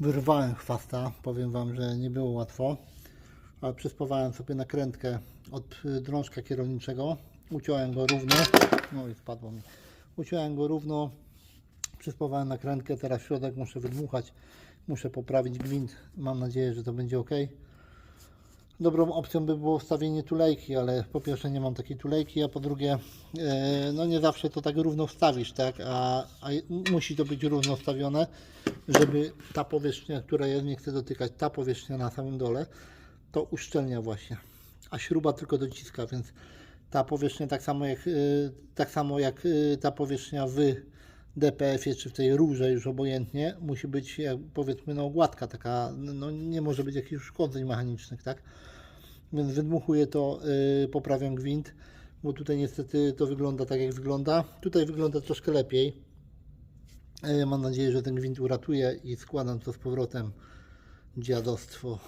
Wyrwałem chwasta, powiem Wam, że nie było łatwo, ale przyspawałem sobie nakrętkę od y, drążka kierowniczego, uciąłem go równo, no i spadło mi, uciąłem go równo, przyspawałem nakrętkę, teraz środek muszę wydmuchać, muszę poprawić gwint, mam nadzieję, że to będzie ok. Dobrą opcją by było wstawienie tulejki, ale po pierwsze nie mam takiej tulejki, a po drugie e, no nie zawsze to tak równo wstawisz, tak? A, a musi to być równo wstawione, żeby ta powierzchnia, która ja nie chcę dotykać, ta powierzchnia na samym dole, to uszczelnia właśnie. A śruba tylko dociska, więc ta powierzchnia tak samo jak, y, tak samo jak y, ta powierzchnia w DPF-ie czy w tej rurze już obojętnie musi być jak powiedzmy no gładka taka, no nie może być jakichś uszkodzeń mechanicznych, tak? Więc wydmuchuję to, y, poprawiam gwint, bo tutaj niestety to wygląda tak jak wygląda. Tutaj wygląda troszkę lepiej. Y, Mam nadzieję, że ten gwint uratuje i składam to z powrotem. Dziadostwo.